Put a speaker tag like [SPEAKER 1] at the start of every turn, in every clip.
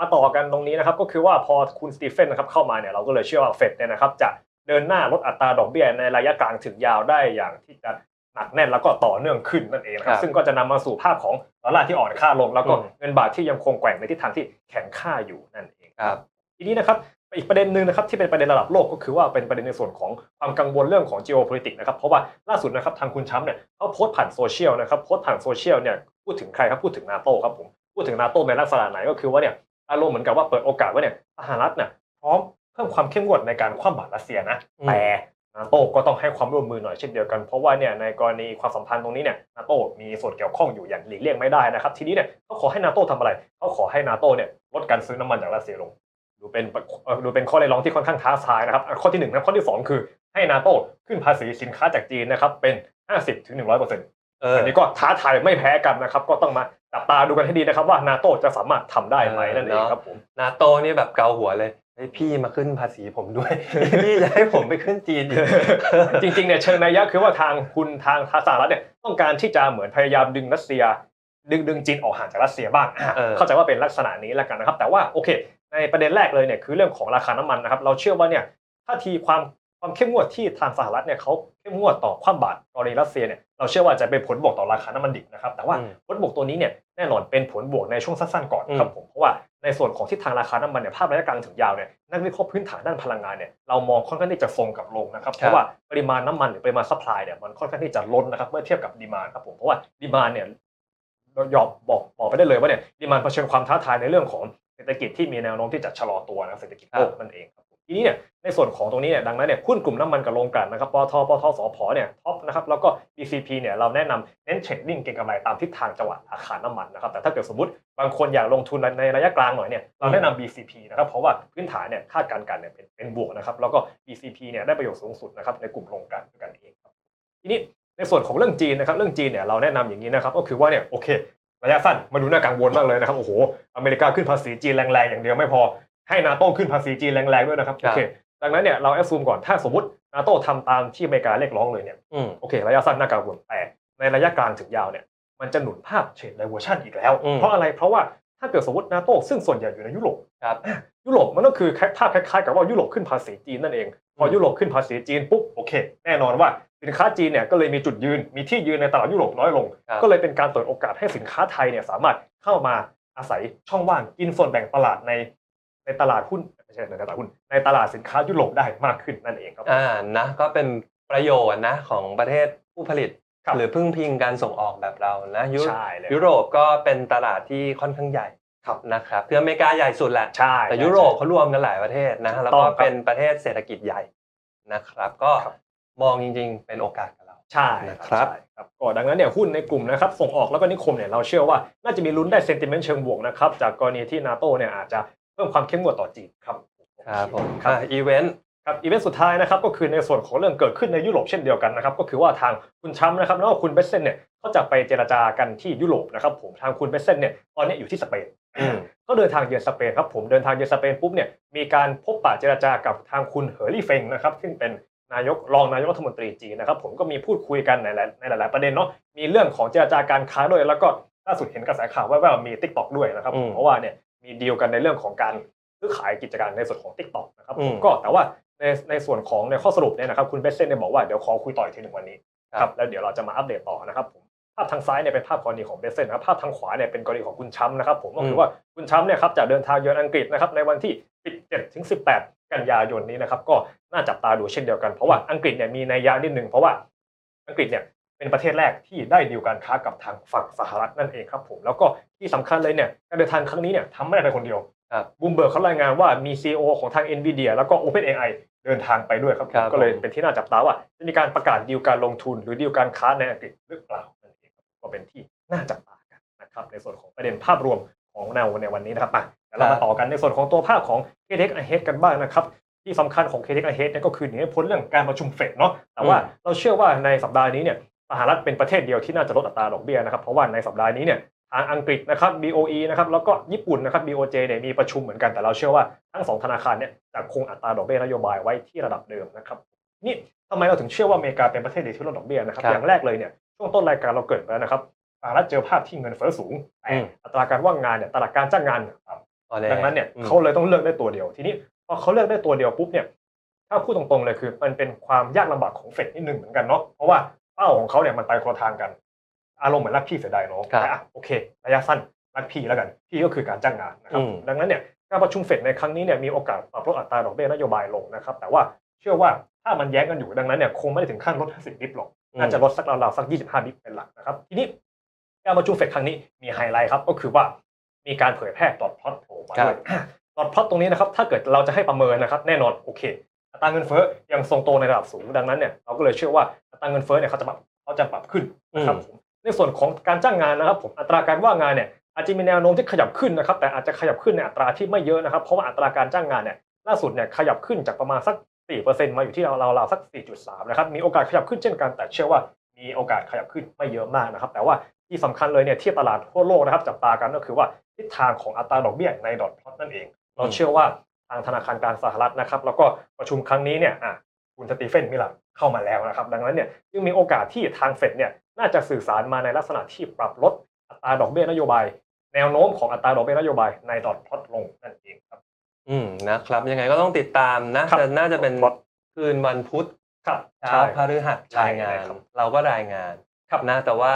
[SPEAKER 1] มาต่อกันตรงนี้นะครับก็คือว่าพอคุณสตีเฟนนะครับเข้ามาเนี่ยเราก็เลยเชื่อว่าเฟดเนี่ยนะครับจะเดินหน้าลดอัตราดอกเบี้ยในระยะกลางถึงยาวได้อย่างที่จะหนักแน่นแล้วก็ต่อเนื่องขึ้นนั่นเองนะครั
[SPEAKER 2] ครับบ
[SPEAKER 1] ซึ่งก็จะนำมาสู่ภาพของดอลลาร์ที่อ่อนค่าลง แล้วก็
[SPEAKER 2] อืม
[SPEAKER 1] เงินบาทที่ยังคงแกว่งในทิศทางที่แข็งค่าอยู่นั่นเอง
[SPEAKER 2] ครับ
[SPEAKER 1] ทีนี้นะครับอีกประเด็นหนึ่งนะครับที่เป็นประเด็นระดับโลกก็คือว่าเป็นประเด็นในส่วนของความกังวลเรื่องของ geopolitics นะครับเพราะว่าล่าสุดนะครับทางคุณชัมป์เนี่ยเขาโพสต์ผ่านโซเชียลนะครับโพสต์ผ่านโซเชียลเนี่ยพูดถึงใครครับพูดถึงนาโตครับผมพูดถึงนาโตในลักษณะไหนก็คือว่าเนี่ย อารมณ์เหมือนกับว่าเปิดโอกาสว่าเนี่ยสหรัฐเนี่ยพร้อมเพิ่มความเข้มงวดในการคว่ำบาตรรัสเซียนะ
[SPEAKER 2] อืม
[SPEAKER 1] แต่นาโตก็ต้องให้ความร่วมมือหน่อยเช่นเดียวกันเพราะว่าเนี่ยในกรณีความสัมพันธ์ตรงนี้เนี่ยนาโตมีส่วนเกี่ยวข้องอยู่อย่างหลีกเลี่ยงไม่ได้นะครับ ทีนี้เนี่ยเขาขอให้นาโตทำอะไรเขาขอให้นาโตเนี่ยลดการซื้อน้ำมันจากรัสเซียลงดูเป็นเอ่อดูเป็นข้อเรียกร้องที่ค่อนข้างท้าทายนะครับอะข้อที่หนึ่งนะข้อที่สองคือให้นาโตขึ้นภาษีสินค้าจากจีนนะครับเป็น 50ถึง100เป อร์เซ็นต์
[SPEAKER 2] เออ
[SPEAKER 1] อันนี้ก็ท้าทายไม่แพ้กันนะครับ ก็ต้องมาจับตาดูกันให้ดีนะครับว่านาโตจะสามารถทำได้ไหม
[SPEAKER 2] เออ
[SPEAKER 1] นั่นเอง
[SPEAKER 2] เนาะ
[SPEAKER 1] ครับผม
[SPEAKER 2] นาโตนี่แบบเกาหัวเลยเฮ้ยพี่มาขึ้นภาษีผมด้วย พี่จะให้ผมไปขึ้นจีนอีก
[SPEAKER 1] จริงๆเนี่ยเชิงนัยยะคือว่าทางคุณทางสหรัฐเนี่ยต้องการที่จะเหมือนพยายามดึงรัสเซีย ดึงดึงจีนออกห่างจากรัสเซียบ้างอะ
[SPEAKER 2] เออ
[SPEAKER 1] เข้าใจว่าเป็นลักษณะนี้แล้วกันนะครับ แต่ว่าโอเค ในประเด็นแรกเลยเนี่ยคือเรื่องของราคาน้ำมันนะครับ เราเชื่อว่าเนี่ยท่าทีความ ความเข้มงวดที่ทางสหรัฐเนี่ยเขาเข้มงวดต่อความบาตรกรณีรัสเซียเนี่ยเราเชื่อว่าจะเป็นผลบวกต่อราคาน้ำมันดิบนะครับแต่ว่า
[SPEAKER 2] อืม
[SPEAKER 1] ผลบวกตัวนี้เนี่ยแน่นอนเป็นผลบวกในช่วงสั้นๆก่อนครับผมเพราะว่าในส่วนของทิศทางราคาน้ำมันเนี่ยภาพระยะกลางถึงยาวเนี่ยนักวิเคราะห์พื้นฐานด้านพลังงานเนี่ยเรามองค่อนข้างที่จะทรงกับลงนะครับเพราะว่าปริมาณน้ำมันหรือปริมาณซัพพลายเนี่ยมันค่อนข้างที่จะล้นนะครับเมื่อเทียบกับดีมานครับผมเพราะว่าดีมานเนี่ยเรายอมบอกบอกไปได้เลยว่าเนี่ยดีมานเผชิญความท้าทายในเรื่องของเศรษฐกิจที่มีแนวโน้มที่จะชะลอตัวนะเศรษฐกิจโลกนั่นเองครับผม ทีนี้เนี่ยในส่วนของตรงนี้เนี่ยดังนั้นเนี่ยหุ้นกลุ่มน้ำมันกับโรงกลั่นนะครับปตทปตทสพเนี่ยท็อปนะครับแล้วก็ BCP เนี่ยเราแนะนำเน้นเทรดดิ้งเก็งกำไรตามทิศทางจังหวะราคาน้ำมันนะครับแต่ถ้าเกิดสมมติบางคนอยากลงทุนในระยะกลางหน่อยเนี่ยเราแนะนำ BCP นะครับเพราะว่าพื้นฐานเนี่ยคาดการณ์กันเนี่ยเป็นเป็นบวกนะครับแล้วก็ BCP เนี่ยได้ประโยชน์สูงสุดนะครับในกลุ่มโรงกลั่นด้วยกันเองครับทีนี้ในส่วนของเรื่องจีนนะครับเรื่องจีนเนี่ยเราแนะนำอย่างนี้นะครับก็คือว่าเนี่ยโอเคระยะสั้นมาดูน่ากังวลมากเลยนะครับโอ้โหอเมริกาขึ้นภาษีจีนแรงๆอย่างเดียวไม่พอ ให้นาโต้ขึ้นภาษีจีนแรงๆด้วยนะครับ
[SPEAKER 2] ครั
[SPEAKER 1] โอบเคดังนั้นเนี่ยเราแอสซูมก่อนถ้าสมมตินาโต้ทำตามที่อเมริกาเรียกร้องเลยเนี่ย
[SPEAKER 2] อืม
[SPEAKER 1] โอเค ระยะสั้นน่ากังวลแต่ในระยะกลางถึงยาวเนี่ยมันจะหนุนภาพเทรดไดเวอร์ชันอีกแล้ว
[SPEAKER 2] อืม
[SPEAKER 1] เพราะอะไรเพราะว่าถ้าเกิดสมมตินาโต้ซึ่งส่วนใหญ่อยู่ในยุโรป
[SPEAKER 2] ครับ
[SPEAKER 1] ยุโรปมันก็คือภาพคล้ายๆกับว่ายุโรปขึ้นภาษีจีนนั่นเอง พอยุโรปขึ้นภาษีจีนปุ๊บโอเค แน่นอนว่าสินค้าจีนเนี่ยก็เลยมีจุดยืนมีที่ยืนในตลาดยุโรปน้อยลง
[SPEAKER 2] ครับ
[SPEAKER 1] ก็เลยเป็นการเปิดโอกาสให้สินค้าไทยเนี่ยสามารถเข้ามาอาศัยช่องว่างกินส่วนแบ่งตลาดใน ในตลาดหุ้นไม่ใช่ในตลาดหุ้นในตลาดสินค้ายุโรปได้มากขึ้นนั่นเองครับ
[SPEAKER 2] อ่านะก็เป็นประโยชน์นะของประเทศผู้ผลิต
[SPEAKER 1] ครับ
[SPEAKER 2] หรือพึ่งพิงการส่งออกแบบเรานะยุ
[SPEAKER 1] ใช่เลย
[SPEAKER 2] ยุโรปก็เป็นตลาดที่ค่อนข้างใหญ่
[SPEAKER 1] ครับ
[SPEAKER 2] นะครับคืออเมริกาใหญ่สุดแหละ
[SPEAKER 1] ใช่
[SPEAKER 2] แต่ยุโรปเขารวมกันหลายประเทศนะ
[SPEAKER 1] ถูก
[SPEAKER 2] แล้ว
[SPEAKER 1] ต้
[SPEAKER 2] ก็
[SPEAKER 1] องครับ
[SPEAKER 2] เป็นประเทศเศรษฐกิจใหญ่นะครับ ก็
[SPEAKER 1] ครับ
[SPEAKER 2] มองจริงๆ เป็นโอกาสกับเรา
[SPEAKER 1] ใช่
[SPEAKER 2] นะครับ
[SPEAKER 1] ใช่ครับก็ดังนั้นเนี่ยหุ้นในกลุ่มนะครับส่งออกแล้วก็นิคมเนี่ยเราเชื่อว่าน่าจะมีลุ้นได้เซนติเมนต์เชิงบวกนะครับจากกรณีที่นาโตเนี่ยอาจจะ เพิ่มความเข้มงวดต่อจีนครับ
[SPEAKER 2] ครับผม
[SPEAKER 1] ครับ
[SPEAKER 2] อะอีเวนต์
[SPEAKER 1] ครับอีเวนต์สุดท้ายนะครับก็คือในส่วนของเรื่องเกิดขึ้นในยุโรปเช่นเดียวกันนะครับก็คือว่าทางคุณทรัมป์นะครับแล้วก็คุณเบสเซนเนี่ยเขาจะไปเจรจากันที่ยุโรปนะครับผมทางคุณเบสเซนเนี่ยตอนนี้อยู่ที่สเปน
[SPEAKER 2] อืม
[SPEAKER 1] ก็เดินทางเยือนสเปนครับผมเดินทางเยือนสเปนปุ๊บเนี่ยมีการพบปะเจรจากับทางคุณเฮอร์รี่เฟงนะครับซึ่งเป็นนายกรองนายกรัฐมนตรีจีนนะครับผมก็มีพูดคุยกันในหลายในหลาย ๆ ประเด็นเนาะมีเรื่องของเจรจาการค้าด้วยแล้วก็ล่าสุดเห็นกระแสข่าวว่าว่ามี t ิ k t o k ด้วยนะครับผม
[SPEAKER 2] อืม
[SPEAKER 1] เพราะว่าเนี่ย มีดีลกันในเรื่องของการซื้อขายกิจการในส่วนของ t ิ k t o k นะครับผม
[SPEAKER 2] อืม
[SPEAKER 1] ก็แต่ว่าในในส่วนของในข้อสรุปเนี่ยนะครับคุณเบสเซนเนี่ยบอกว่าเดี๋ยวขอคุยต่ออีกทีหนึ่งวันนี้ครับแล้วเดี๋ยวเราจะมาอัปเดตต่อนะครับผมภาพทางซ้ายเนี่ยเป็นภาพกรณีของเบสเซนนะครับภาพทางขวาเนี่ยเป็นกรณีของคุณช้ำนะครับผมก็คือว่าคุณช้ำเนี่ยครับจะเดินทางเยือนอังกฤษนะครับในวันที่ 17ถึง18 กันยายนนี้นะครับก็น่าจับตาดูเช่นเดียวกันเพราะว่าอังกฤษเนี่ยมีนัยยะนิดหนึ่งเพราะว่าอังกฤษเนี่ย เป็นประเทศแรกที่ได้ดีลการค้ากับทางฝั่งสหรัฐนั่นเองครับผมแล้วก็ที่สำคัญเลยเนี่ยการเดินทางครั้งนี้เนี่ยทำไม่ได้ไปคนเดียว
[SPEAKER 2] ครับ
[SPEAKER 1] บูมเบิร์กเขารายงานว่ามี CEO ของทาง NVIDIA แล้วก็ OpenAI เดินทางไปด้วยครับผม
[SPEAKER 2] ครับ
[SPEAKER 1] ก็เลย
[SPEAKER 2] ผม
[SPEAKER 1] เป็นที่น่าจับตาว่าจะมีการประกาศดีลการลงทุนหรือดีลการค้าในอังกฤษหรือเปล่านั่นเองครับก็เป็นที่น่าจับตากันนะครับในส่วนของประเด็นภาพรวมของแนวในวันนี้นะครับมาเดี๋ยวเรามาต่อกันในส่วนของตัวภาพของ KTX Ahead กันบ้างนะครับที่สำคัญของ KTX Ahead เนี่ยก็คือหนีไม่พ้นเรื่องการประชุมเฟดเนาะแต่ว่าเราเชื่อว่าในสัปดาห์นี้เนี่ยส หรัฐเป็นประเทศเดียวที่น่าจะลดอัตราดอกเบี้ยนะครับเพราะว่าในสัปดาห์นี้เนี่ยทางอังกฤษนะครับ BOE นะครับแล้วก็ญี่ปุ่นนะครับ BOJ เนี่ยมีประชุมเหมือนกันแต่เราเชื่อว่าทั้งสองธนาคารเนี่ยจะคงอัตราดอกเบี้ยนโยบายไว้ที่ระดับเดิมนะครับนี่ทำไมเราถึงเชื่อว่าอเมริกาเป็นประเทศเดียวที่ลดดอกเบี้ยนะครับ
[SPEAKER 2] ครับ
[SPEAKER 1] อย่างแรกเลยเนี่ยช่วงต้นรายการเราเกริดไปแล้วนะครับสหรัฐเจอภาพที่เงินเฟ้อสูงแต่
[SPEAKER 2] อืม
[SPEAKER 1] อัตราการว่างงานเนี่ยตลาดการจ้างงานเนี่ยต่ำ
[SPEAKER 2] อ๋อแน่
[SPEAKER 1] ดังนั้นเนี่ย
[SPEAKER 2] อืม
[SPEAKER 1] เขาเลยต้องเลือกได้ตัวเดียว ทีนี้พอเขาเลือกได้ตัวเดียวปุ๊บเนี่ยถ้าพูดตรงๆเลยคือมันเป็นความยากลำบากของเฟดนิดนึงเหมือนกันเนาะเพราะว่า เป้าของเขาเนี่ยมันไปคนละทางกัน อารมณ์เหมือนรักพี่เสียดายน้อง
[SPEAKER 2] ครับ
[SPEAKER 1] แต่อะโอเค ระยะสั้นรักพี่แล้วกัน พี่ก็คือการจ้างงานนะครับ
[SPEAKER 2] อืม
[SPEAKER 1] ดังนั้นเนี่ยการประชุมเฟดในครั้งนี้เนี่ยมีโอกาสปรับลดอัตราดอกเบี้ยนโยบายลงนะครับ แต่ว่าเชื่อว่าถ้ามันแย้งกันอยู่ดังนั้นเนี่ยคงไม่ได้ถึงขั้นลด 50บิปหรอกน่าจะลดสักราวๆสัก 25บิปเป็นหลักนะครับทีนี้การประชุมเฟดครั้งนี้มีไฮไลท์ครับก็คือว่ามีการเผยแพร่ดอทพลอตโผล่มาด้วยดอทพลอตตรงนี้นะครับถ้าเกิดเราจะให้ประเมินนะครับแน่นอนโอเค อัตราเงินเฟ้อยังทรงตัวในระดับสูงดังนั้นเนี่ยเราก็เลยเชื่อว่าอัตราเงินเฟ้อเนี่ยเขาจะปรับเขาจะปรับขึ้นนะครับผมในส่วนของการจ้างงานนะครับผมอัตราการว่างงานเนี่ยอาจจะมีแนวโน้มที่ขยับขึ้นนะครับแต่อาจจะขยับขึ้นในอัตราที่ไม่เยอะนะครับเพราะว่าอัตราการจ้างงานเนี่ยล่าสุดเนี่ยขยับขึ้นจากประมาณสัก 4%มาอยู่ที่เราเราๆสัก 4.3 นะครับมีโอกาสขยับขึ้นเช่นกัน แต่เชื่อว่ามีโอกาสขยับขึ้นไม่เยอะมากนะครับแต่ว่าที่สำคัญเลยเนี่ยที่ตลาดทั่วโลกนะครับจับตากันก็คือว่าทิศทางของอัตราดอกเบี้ยในดอทพลอตนั่นเอง เราเชื่อว่าทางธนาคารกลางสหรัฐนะครับ แล้วก็ประชุมครั้งนี้เนี่ยอะคุณสตีเฟนมิลลาร์เข้ามาแล้วนะครับ ดังนั้นเนี่ยยังมีโอกาสที่ทางเฟดเนี่ยน่าจะสื่อสารมาในลักษณะที่ปรับลดอัตราดอกเบี้ยนโยบาย แนวโน้มของอัตราดอกเบี้ยนโยบายในดอทพลอตลงนั่นเองครับ
[SPEAKER 2] อืมนะครับ ยังไงก็ต้องติดตามนะครับแต่น่าจะเป็น
[SPEAKER 1] ครับ
[SPEAKER 2] คืนวันพุธ
[SPEAKER 1] ครับ
[SPEAKER 2] เช้า
[SPEAKER 1] ใช่
[SPEAKER 2] พฤหัส
[SPEAKER 1] ใช่
[SPEAKER 2] รายงาน
[SPEAKER 1] ครับ
[SPEAKER 2] เราก็รายงาน
[SPEAKER 1] ครับ
[SPEAKER 2] นะแต่ว่า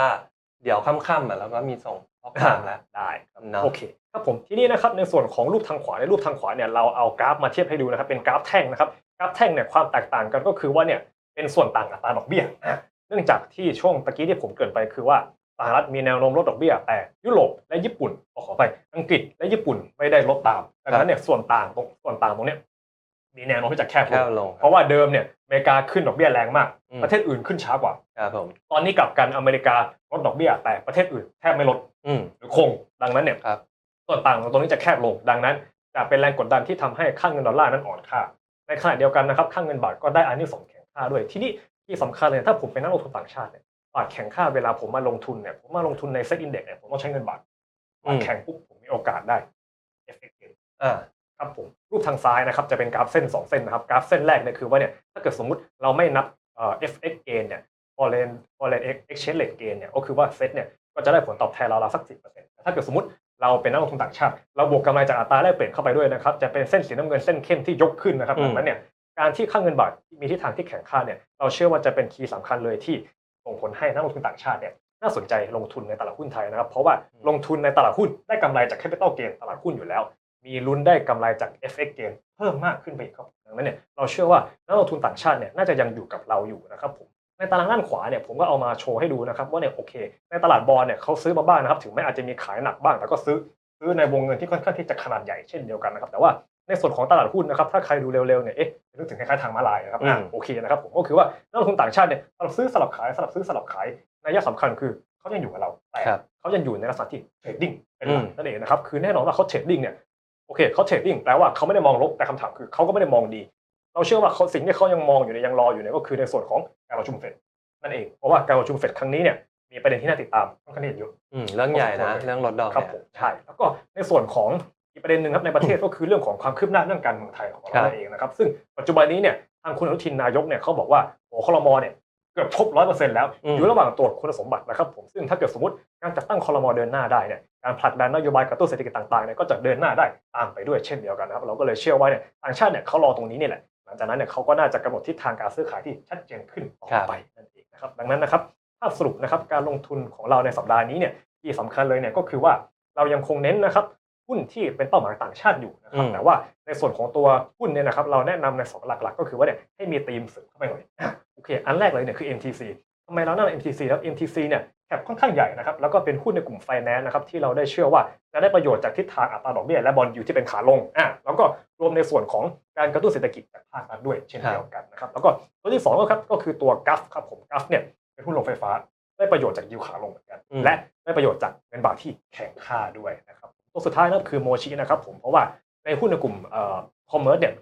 [SPEAKER 2] เดี๋ยวค่ำๆอะเราก็มีส่งข้อความแล้ว
[SPEAKER 1] ได้ครับ
[SPEAKER 2] เนอะ
[SPEAKER 1] โอเค ครับผมทีนี้นะครับในส่วนของรูปทางขวาในรูปทางขวาเนี่ยเราเอากราฟมาเทียบให้ดูนะครับเป็นกราฟแท่งนะครับกราฟแท่งเนี่ยความแตกต่างกันก็คือว่าเนี่ยเป็นส่วนต่างอัตราดอกเบี้ยอะเนื่องจากที่ช่วงตะกี้ที่ผมเกรินไปคือว่าสหรัฐมีแนวโน้มลดดอกเบี้ยแต่ยุโรปและญี่ปุ่นขอไปอังกฤษและญี่ปุ่นไม่ได้ลดตามดังนั้นเนี่ยส่วนต่างตรงส่วนต่างตรงเนี้ยมีแนวโน้มที่จะแคบ
[SPEAKER 2] แค
[SPEAKER 1] ล
[SPEAKER 2] บ
[SPEAKER 1] ง
[SPEAKER 2] ลง
[SPEAKER 1] เพราะว่าเดิมเนี่ยอเมริกาขึ้นดอกเบี้ยแรงมาก
[SPEAKER 2] อืม
[SPEAKER 1] ประเทศอื่นขึ้นช้ากว่า
[SPEAKER 2] ครับผม
[SPEAKER 1] ตอนนี้กลับกันอเมริกาลดดอกเบี้ยแต่ประเทศอื่นแทบไม่ลด
[SPEAKER 2] อืม
[SPEAKER 1] หรือคงดังนั้นเนี่ย
[SPEAKER 2] ครับ
[SPEAKER 1] ส่วนต่างตรงนี้จะแคบลง ดังนั้น จะเป็นแรงกดดันที่ทำให้ค่าเงินดอลลาร์นั้นอ่อนค่า ในขณะเดียวกันนะครับค่าเงินบาทก็ได้อันนี้ส่งส์แข็งค่าด้วย ที่นี่ที่สำคัญเลยถ้าผมเป็นนักลงทุนต่างชาติเนี่ยบาทแข็งค่าเวลาผมมาลงทุนเนี่ยผมมาลงทุนในเซ็ตอินเด็กซ์เนี่ยผมต้องใช้เงินบาทบาทแข็งปุ๊บผมมีโอกาสได้ FX gain
[SPEAKER 2] อ่า
[SPEAKER 1] ครับผมรูปทางซ้ายนะครับจะเป็นกราฟเส้น 2 เส้นนะครับกราฟเส้นแรกเนี่ยคือว่าเนี่ยถ้าเกิดสมมุติเราไม่นับเอ่อ FX gain เนี่ย foreign foreign exchange rate gain เนี่ยก็คือว่าเซตเนี่ยก็จะได้ผลตอบแทนเราเราสัก10%แต่ถ้าเกิดสมมติ เราเป็นนักลงทุนต่างชาติ เราบวกกำไรจากอัตราแลกเปลี่ยนเข้าไปด้วยนะครับ จะเป็นเส้นสีน้ำเงินเส้นเข้มที่ยกขึ้นนะครับ
[SPEAKER 2] อืม
[SPEAKER 1] ดังนั้นเนี่ยการที่ค่าเงินบาทมีทิศทางที่แข็งค่าเนี่ยเราเชื่อว่าจะเป็นคีย์สำคัญเลยที่ส่งผลให้นักลงทุนต่างชาติเนี่ยน่าสนใจลงทุนในตลาดหุ้นไทยนะครับ เพราะว่าลงทุนในตลาดหุ้นได้กำไรจาก capital gain ตลาดหุ้นอยู่แล้ว มีลุ้นได้กำไรจาก FX gain เพิ่มมากขึ้นไปอีกครับดังนั้นเนี่ยเราเชื่อว่านักลงทุนต่างชาติเนี่ยน่าจะยังอยู่กับเราอยู่นะครับผม ในตารางด้านขวาเนี่ยผมก็เอามาโชว์ให้ดูนะครับว่าเนี่ยโอเค ในตลาดบอลเนี่ยเขาซื้อมาบ้างนะครับถึงแม้อาจจะมีขายหนักบ้าง แต่ก็ซื้อซื้อในวงเงินที่ค่อนข้างที่จะขนาดใหญ่เช่นเดียวกันนะครับแต่ว่าในส่วนของตลาดหุ้นนะครับถ้าใครดูเร็วๆเนี่ยเอ๊ะนึกถึงคล้ายๆทางมาลายนะครับอะ
[SPEAKER 2] อืม
[SPEAKER 1] โอเคนะครับผมก็คือว่านักลงทุนต่างชาติเนี่ยสลับซื้อสลับขายสลับซื้อสลับขายนัยสำคัญคือเขายังอยู่กับเราแต่
[SPEAKER 2] ครับ
[SPEAKER 1] เขายังอยู่ในลักษณะที่เทรดดิ้งเป็นหลัก
[SPEAKER 2] อืม
[SPEAKER 1] นั่นเองนะครับคือแน่นอนว่าเขาเทรดดิ้งเนี่ยโอเคเขาเทรดดิ้งแปลว่าเขาไม่ได้มองลบแต่คำถามคือเขาก็ไม่ได้มองดี เราเชื่อว่าเขาสิ่งที่เขายังมองอยู่เนี่ยยังรออยู่เนี่ยก็คือในส่วนของการประชุมเฟดนั่นเองเพราะว่าการประชุมเฟดครั้งนี้เนี่ยมีประเด็นที่น่าติดตามค่อนข้างที่จะเยอะ
[SPEAKER 2] อืมเรื่องใหญ่นะ
[SPEAKER 1] พอสมควรเลย
[SPEAKER 2] เรื่องลดดอก
[SPEAKER 1] ครับผมใช่แล้วก็ในส่วนของอีกประเด็นหนึ่งครับในประเทศก็คือเรื่องของความคืบหน้าเรื่องการเมืองไทยของ
[SPEAKER 2] ครั
[SPEAKER 1] เรา
[SPEAKER 2] บ
[SPEAKER 1] เองนะครับซึ่งปัจจุบันนี้เนี่ยทางคุณอนุทินนายกเนี่ยเขาบอกว่าโอ้คลมเนี่ยเกือบครบร้อยเปอร์เซ็นต์แล้ว อยู่ระหว่างตรวจคุณสมบัตินะครับผมซึ่งถ้าเกิดสมมติการจัดตั้งคลมเดินหน้าได้เนี่ยการผลักดันนโยบายกระตุ้นเศรษฐกิจต่างๆเนี่ยก็จะเดินหน้าได้ตามไปด้วยเช่นเดียวกันนะครับเราก็เลยเชื่อว่าเนี่ยต่างชาติเนี่ยเขารอตรงนี้นี่แหละห ลังจากนั้นเนี่ยเขาก็น่าจะกำหนดทิศทางการซื้อขายที่ชัดเจนขึ้นต่อไปนั่นเองนะครับดังนั้นนะครับภาพสรุปนะครับการลงทุนของเราในสัปดาห์นี้เนี่ยที่สำคัญเลยเนี่ยก็คือว่าเรายังคงเน้นนะครับหุ้นที่เป็นเป้าหมายต่างชาติอยู่นะครับ
[SPEAKER 2] อืม
[SPEAKER 1] แต่ว่าในส่วนของตัวหุ้นเนี่ยนะครับเราแนะนำในสองหลักๆ ก็คือว่าเนี่ยให้มีธีมเสริมเข้าไปหน่อยอะโอเค อันแรกเลยเนี่ยคือ MTC ทำไมเราแนะนำ MTC แล้ว MTC เนี่ย แคปค่อนข้างใหญ่นะครับแล้วก็เป็นหุ้นในกลุ่มไฟแนนซ์นะครับที่เราได้เชื่อว่าจะได้ประโยชน์จากทิศทางอัตราดอกเบี้ยและบอลยูที่เป็นขาลงอะแล้วก็รวมในส่วนของการกระตุ้นเศรษฐกิจจากภาครัฐด้วยเช่นเดียวกันนะครับแล้วก็ตัวที่สองก็ครับก็คือตัวกัฟครับผมกัฟเนี่ยเป็นหุ้นโรงไฟฟ้าได้ประโยชน์จากยิวขาลงเหมือนกัน
[SPEAKER 2] อืม
[SPEAKER 1] และได้ประโยชน์จากเงินบาทที่แข็งค่าด้วยนะครับตัวสุดท้ายนะครับคือโมชินะครับผมเพราะว่าในหุ้นในกลุ่มเอ่อคอมเมอร์สเนี่ย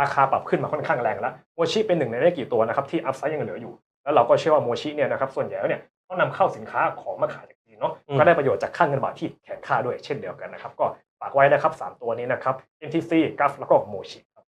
[SPEAKER 1] ราคาปรับขึ้นมาค่อนข้างแรงแล้วโมชิเป็นหนึ่งในไม่กี่ตัวนะครับที่อัพไซด์ยังเหลืออยู่ แล้วเราก็เชื่อว่าโมชิเนี่ยนะครับส่วนใหญ่แล้วเนี่ย เขานำเข้าสินค้าของมาขายจากจีนเนาะ
[SPEAKER 2] อืม
[SPEAKER 1] ก็ได้ประโยชน์จากค่าเงินบาทที่แข็งค่าด้วยเช่นเดียวกันนะครับ ก็ฝากไว้นะครับสามตัวนี้นะครับ MTC กัฟแล้วก็โมชิ